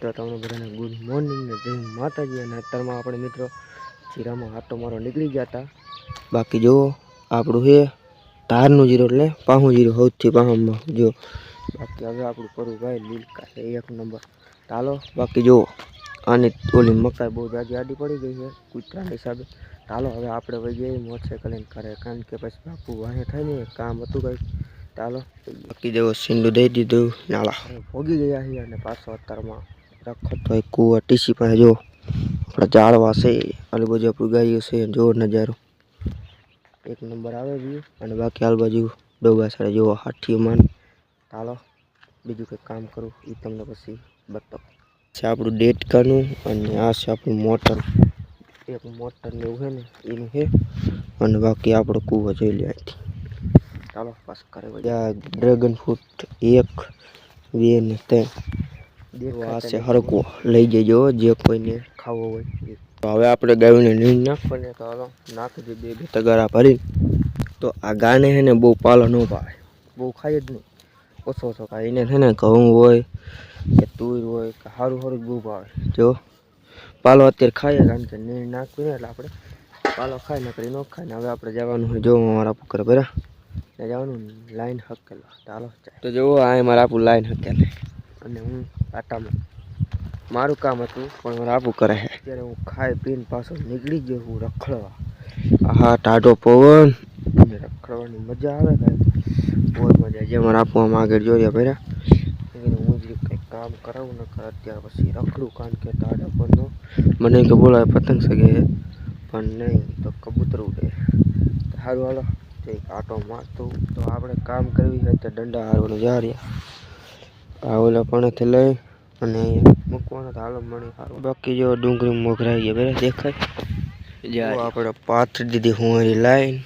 તો તમને બધાને ગુડ મોર્નિંગ ને જય માતાજી. અને અત્યારમાં આપણે મિત્રો જીરામાં હાટો મારો નીકળી ગયા હતા બાકી જુઓ આપણું છે ધારનું જીરો એટલે પાહું જીરો સૌથી પાહુમાં. જો બાકી હવે આપણું કરું ભાઈ લીલકા છે એક નંબર. ચાલો બાકી જુઓ આની ઓલી મકાઈ બહુ જાજી આડી પડી ગઈ છે કૂતરાના હિસાબે. ચાલો હવે આપણે વહી જઈએ મોટરસાઇકલ કરે કારણ કે પછી બાપુ વાહે થાય ને કામ હતું કંઈક. ચાલો બાકી જેવો સિંડું દઈ દીધું નાળા. ભોગી ગયા છીએ અને પાછો અત્યારમાં રખત હોય કુવા ટીસી પાસે જો આપણા ઝાડવા છે આલુ બાજુ આપણું ગાયું છે, જો નજારો. એક નંબર આવે વ્યૂ અને બાકી આલ બાજુ ડોબા સાડે જોવો હાથીઓ માન. ચાલો, બીજું કંઈક કામ કરું એ તમને પછી બતાવું. છે આપણું ડેટકાનું અને આ છે આપણું મોટર. એક મોટર ને એવું છે ને, એનું છે. અને બાકી આપણો કૂવો જોઈ લે અહીંથી. ચાલો પાસ કરે આ ડ્રેગન ફ્રૂટ એક, બે ને ત્રણ. દેખો આ છે હરકો લઈ જજો જે કોઈને ખાવો હોય તો હવે આપણે ગાયોને નીંદ નાખવાને તો હાલો નાખી દે બે બે તગારા ભરીને. તો આ ગાને છે ને બહુ પાલો ન ભાવે. બહુ ખાય જ નહીં. ઓછો ઓછો ખાય. એને છે ને ઘઉં હોય કે તુર હોય કે સારું સારું જ બહુ ભાવે. જો પાલો અત્યારે ખાઈએ કારણ કે નીંદ નાખવી ને એટલે આપણે પાલો ખાય નકરી ન ખાય. ને હવે આપણે જવાનું હોય જો મારા પુકર બરા જવાનું લાઈન હકેલો ચાલો. તો જુઓ આ મારા આપું લાઈન હકેલે. અને હું આટામાં. મારું કામ હતું, પણ આપું કરે છે. અત્યારે હું ખાઈ પીને પાછો નીકળી ગયો હું રખડવા. આહા, ટાઢો પવન. અને રખડવાની મજા આવે ને. બહુ મજા જે મારે આપવામાં આગળ જોઈએ ભાઈ હું જ કંઈક કામ કરાવું ને કરે અત્યારે પછી રખડું, કારણ કે ટાઢો પવનનો મને કે બોલાવે પતંગ સગે પણ નહીં, તો કબૂતર ઉડે. સારું હાલો. એક આટો મારતું. તો આપણે કામ કરવી હોય તો દંડા હારવાનું જા રહ્યા આ ઓલા પાણીથી લઈ અને મૂકવાનો તો હાલો મળી સારું બાકી જો ડુંગળી મોઘરાઈ ગયા બરાબર દેખાય? જ્યાં આપણે પાથરી દીધી હુંરી લાઈન.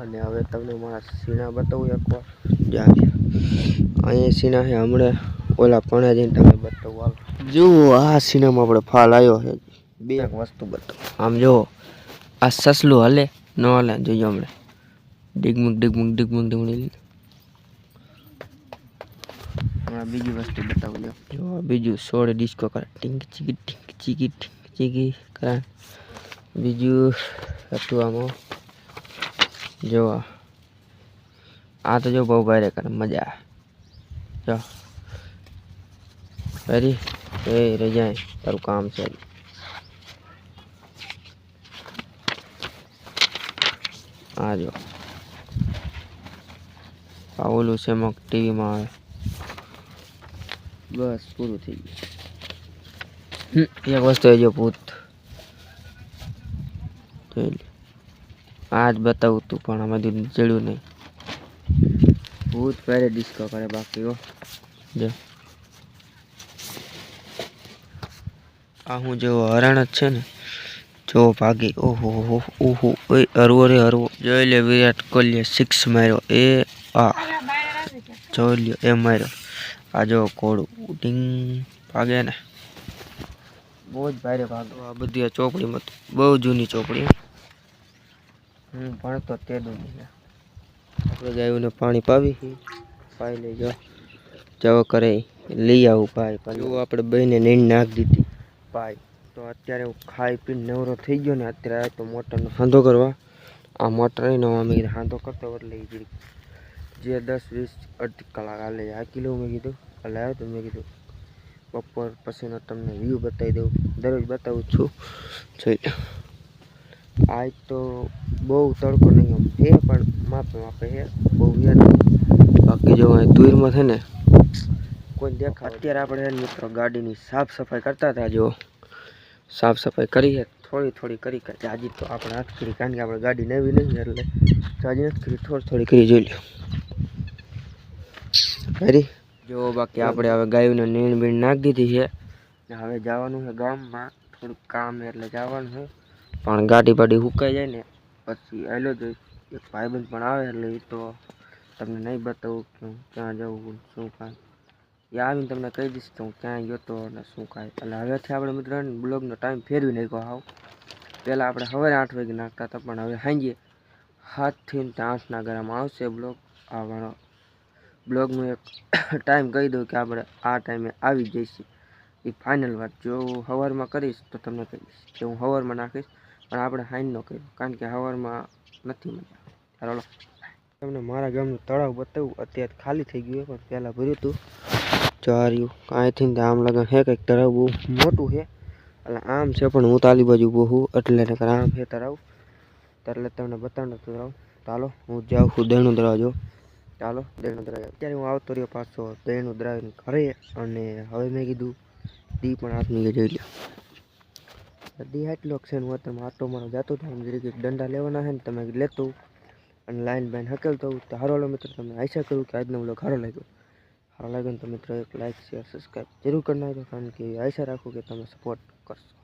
અને હવે તમને મારા સીણા બતાવું એકવાર. જા અહીંયા સીણા છે હમણાં ઓલા પણ જઈને તમે બતાવું. હાલ. જુઓ આ સીનામાં આપણે ફાલ આવ્યો છે. બે એક વસ્તુ બતાવો. આમ જુઓ આ સસલું હલે ન હલે જોઈએ હમણાં. ડિગમુક ડિગમુક ડિગમુક ડિગમુક હમણાં બીજી વસ્તુ બતાવું લો જો બીજું સોળ ડિસ્કો કરે ટીંક ચીકી ટીંક ચીકી ટીંક ચીકી કરા બીજું હતું આમાં. જો, આ. તો જો બહુ ભારે કરે મજા. જો. ફરી એ રજાય તારું કામ છે. આ જો. પાવલું છે મગ ટીવીમાં આવે બસ, પૂરું થઈ ગયું. એક વસ્તુ જો ભૂત આ જ બતાવું તું, પણ આમાં દૂધ ચડ્યું નહીં. ભૂત પહેરે ડિસ્કો કરે બાકી, હો. જો. આ હું જેવો હરણ જ છે ને, જો ભાગી, ઓહો હો ઓહો, એ હરવો રે હરવો. જોઈ લે વિરાટ કોહલીએ સિક્સ માર્યો. એ આ. જોઈ લ્યો, એ માર્યો. આ જો કોળું ટીંગ ભાગે ને. બહુ જ ભારે ભાગો. આ બધી આ ચોપડીમાં બહુ જૂની ચોપડી. હું ભણતો તે દુનિયા આપણે ગાયોને પાણી પાવી. પાઈ લઈ જાઓ. જવો કરે લઈ આવું ભાઈ. પણ આપણે બહીને નીંદ નાખી દીધી. ભાઈ તો અત્યારે હું ખાઈ પીને નવરો થઈ ગયો ને અત્યારે તો મોટરનો સાંધો કરવા. આ મોટર એને અમે સાંધો કરતો એટલે જે દસ વીસ અડધી કલાક હાલે આ કિલો મેં કીધું એટલે આવ્યો તો મેં કીધું બપોર પછીનો તમને વ્યૂ બતાવી દઉં દરરોજ બતાવું જ છું જોઈ લો આજ તો બહુ તડકો નહીં આમ છે પણ માપે માપે છે બહુ યાદ બાકી જો અહીં તુરમાં છે ને કોઈ દેખા અત્યારે આપણે છે ને મિત્રો ગાડીની સાફ સફાઈ કરતા હતા જો સાફ સફાઈ કરી છે થોડી થોડી કરી કે જાજી તો આપણે હાથ કરી કારણ કે આપણે ગાડી નવી નહીં એટલે જાજી નથી કરી થોડી થોડી કરી જોઈ લો કરી જો બાકી આપણે હવે ગાયોને નીણ બીણ નાખી દીધી છે. હવે જવાનું છે ગામમાં. થોડુંક કામ એટલે જવાનું છે. પણ ગાડી બાડી સુકાઈ જાય ને પછી આવેલો જ એક ભાઈબંધ પણ આવે એટલે એ તો તમને નહીં બતાવું કે હું ક્યાં જવું શું કાંઈ એ આવીને તમને કહી દઈશ તો હું ક્યાં ગયો તો અને શું કાંઈ. એટલે હવેથી આપણે મિત્રો બ્લોગનો ટાઈમ ફેરવી નાખ્યો આવું પહેલાં આપણે સવારે આઠ વાગે નાખતા હતા, પણ હવે સાંજે સાતથી આઠના ગરામાં આવશે બ્લોગ. આવવાનો બ્લોગનું એક ટાઈમ કહી દઉં કે આપણે આ ટાઈમે આવી જઈશું. એ ફાઇનલ વાત. જો હવારમાં કરીશ તો તમને કહીશ કે હું હવારમાં નાખીશ પણ આપણે હાઈન ન કર્યું. કારણ કે હવારમાં નથી મજા ચાલો તમને મારા ગામનું તળાવ બતાવું. અત્યારે ખાલી થઈ ગયું પણ પહેલાં ભર્યું હતું. ચાર્યું. આઈ થિંક આમ લગન હે કંઈક તળાવ બહુ મોટું છે એટલે આમ છે, પણ હું તાલી બાજુ બહુ એટલે આમ છે તળાવ. એટલે તમને બતાવતો તળાવ. ચાલો હું જાઉં છું દેણું દરવાજો. ચાલો દેણું દ્રાવ્ય. અત્યારે હું આવતો રહ્યો પાછો દેણું દરાવીને ઘરે અને હવે મેં કીધું, દી પણ હાથની જોઈ લ્યો. દી હાટલો છે હું અત્યારે આટો મારો જતો હતો આમ જરીક દંડા લેવાના છે ને તમે લેતો અને લાઈન બાઈન હકેલતો તો હારો હાલો મિત્ર તમે આશા કરું કે આજનો બ્લોગ સારો લાગ્યો. સારો લાગ્યો તો મિત્રો, એક લાઈક શેર સબસ્ક્રાઈબ જરૂર કરી નાખજો, કારણ કે આશા રાખું કે તમે સપોર્ટ કરશો.